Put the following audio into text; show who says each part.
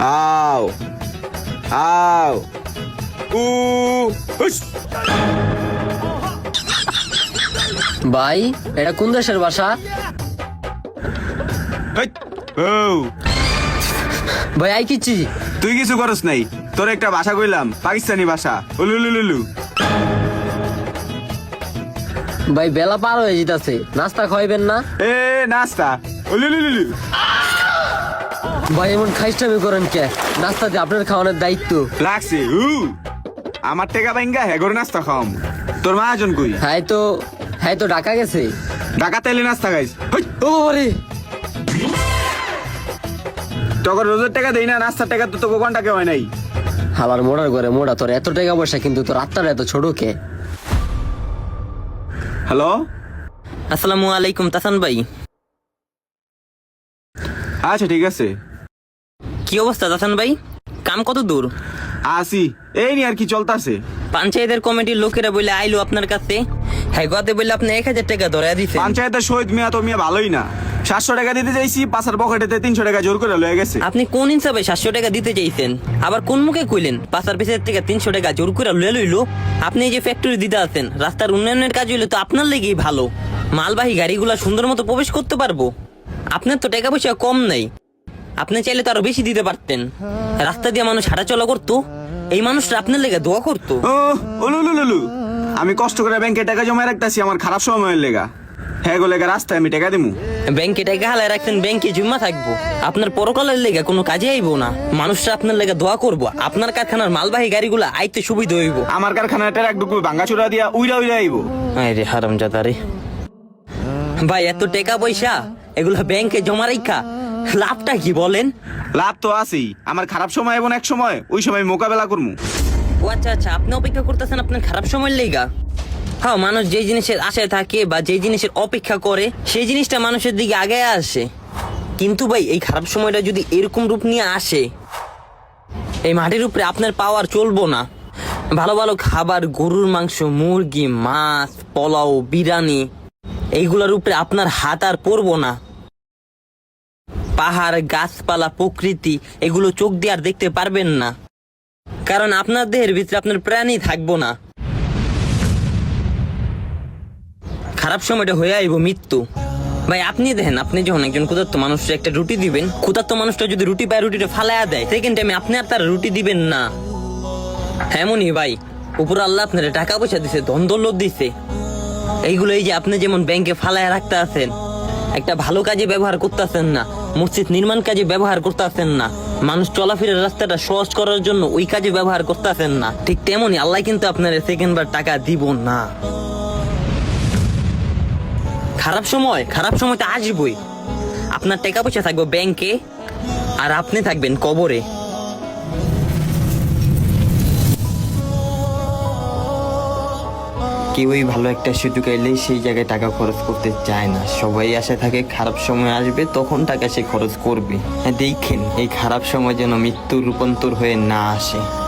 Speaker 1: আও আও উ
Speaker 2: ভাই এটা কোন দেশের ভাষা? ভাই আই কিচ্ছি।
Speaker 1: তুই কিছু করস নাই। তোর একটা ভাষা কইলাম পাকিস্তানি ভাষা। উলুলুলুলু।
Speaker 2: ভাই বেলা পার হয়ে যেতেছে। নাস্তা খাইবেন না?
Speaker 1: এ নাস্তা। উলুলুলুলু।
Speaker 2: ভাই এমন খাইস্টামি করেন কে? নাস্তাতে আপনার খাওয়ানোর দায়িত্ব।
Speaker 1: লাগছে উ আমার টেকা বাইঙ্গা হেগর নাস্তা খাম তোর মহাজন কই?
Speaker 2: হ্যাঁ তো হ্যাঁ তো ঢাকা গেছে।
Speaker 1: ঢাকা তেলে নাস্তা খাইস।
Speaker 2: ও রে
Speaker 1: তোকে রোজের টাকা দেই না নাস্তার টাকা তো তোকে ঘন্টাকে হয় নাই।
Speaker 2: আবার মোড়ার করে মোড়া তোর এত টাকা পয়সা কিন্তু তোর আত্মাটা এত ছোট কে?
Speaker 1: হ্যালো?
Speaker 3: আসসালামু আলাইকুম তাসান ভাই।
Speaker 1: আচ্ছা ঠিক আছে।
Speaker 3: কি অবস্থা তাসান ভাই? কাম কত দূর?
Speaker 1: আসি। এই নি আর কি চলতাছে।
Speaker 3: পঞ্চায়েতের কমিটির লোকেরা বলে আইলো আপনার কাছে। হ্যাঁ গতে বললে আপনি এক হাজার টাকা ধরে দিছে
Speaker 1: পঞ্চায়েতের শহীদ মিয়া তো মিয়া ভালোই না। সাতশো টাকা দিতে চাইছি পাঁচের পকেটেতে তিনশো টাকা জোর করে লয়ে গেছে।
Speaker 3: আপনি কোন হিসাবে সাতশো টাকা দিতে চাইছেন? আবার কোন মুখে কইলেন পাঁচার পিসের থেকে তিনশো টাকা জোর করে লয়ে লইলো? আপনি যে ফ্যাক্টরি দিতে আছেন রাস্তার উন্নয়নের কাজ হইলে তো আপনার লেগেই ভালো। মালবাহী গাড়িগুলা সুন্দর মতো প্রবেশ করতে পারব। আপনার তো টাকা পয়সা কম নাই। আপনি চাইলে তো আরও বেশি দিতে পারতেন। রাস্তা দিয়ে মানুষ হাঁটাচলা করতো। এই মানুষটা আপনার লেগে দোয়া করতো।
Speaker 1: ওলুলুলুলু আমি কষ্ট করে ব্যাংকে টাকা জমা রাখতেছি আমার খারাপ সময়ের লেগা। হ্যাঁ গো লেগা রাস্তায় আমি টাকা দিমু।
Speaker 3: ব্যাংকে টাকা হালায় রাখছেন ব্যাংকে জমা থাকব। আপনার পরকালের লেগে কোনো কাজে আইবো না। মানুষরা আপনার লেগে দোয়া করব। আপনার কারখানার মালবাহী গাড়িগুলো আইতে সুবিধা হইব।
Speaker 1: আমার কারখানার টেরাক ডুকু ভাঙ্গা চুরা দিয়া উইরা উইরা আইব।
Speaker 3: রে হারাম রে। ভাই এত টাকা পয়সা এগুলো ব্যাংকে জমা রাখা লাভটা কি বলেন?
Speaker 1: লাভ তো আছেই আমার খারাপ সময় এবং এক সময় ওই সময় মোকাবেলা করমু।
Speaker 3: ও আচ্ছা আচ্ছা আপনি অপেক্ষা করতেছেন আপনার খারাপ সময়ের লেগা? হ্যাঁ মানুষ যে জিনিসের আশায় থাকে বা যে জিনিসের অপেক্ষা করে সেই জিনিসটা মানুষের দিকে আগে আসে। কিন্তু ভাই এই খারাপ সময়টা যদি এরকম রূপ নিয়ে আসে এই মাটির উপরে আপনার পাওয়ার চলবো না। ভালো ভালো খাবার গরুর মাংস মুরগি মাছ পোলাও বিরিয়ানি এইগুলোর উপরে আপনার হাত আর পড়ব না। পাহাড়, গাছপালা, প্রকৃতি, এগুলো চোখ দিয়ে আর দেখতে পারবেন না। কারণ আপনার দেহের ভিতরে আপনার প্রাণই থাকব না। খারাপ সময়টা হয়ে আইব মৃত্যু। ভাই, আপনি দেখেন, আপনি যখন একজন ক্ষুধার্ত মানুষের একটা রুটি দিবেন, ক্ষুধার্ত মানুষটা যদি রুটি পায় রুটিটা ফালায়া দেয় সেকেন্ড টাইমে আপনি আর তার রুটি দিবেন না। এমনই ভাই, উপর আল্লাহ আপনার টাকা পয়সা দিছে, ধন দৌলত দিছে। এইগুলো এই যে আপনি যেমন ব্যাংকে ফালায়া রাখতে আছেন, একটা ভালো কাজে ব্যবহার করতেছেন না, মসজিদ নির্মাণ কাজে ব্যবহার করতেছেন না, মানুষ চলাফেরার রাস্তাটা সহজ করার জন্য ওই কাজে ব্যবহার করতেছেন না, ঠিক তেমনই আল্লাহ কিন্তু আপনার সেকেন্ড বার টাকা দিব না। খারাপ সময় খারাপ সময় তো আসবই। আপনার টাকা পয়সা থাকবে ব্যাংকে, আর আপনি থাকবেন কবরে।
Speaker 4: কেউই ভালো একটা সুযোগ এলেই সেই জায়গায় টাকা খরচ করতে চায় না। সবাই আশা থাকে খারাপ সময় আসবে, তখন টাকা সে খরচ করবে। হ্যাঁ দেখেন, এই খারাপ সময় যেন মৃত্যুর রূপান্তর হয়ে না আসে।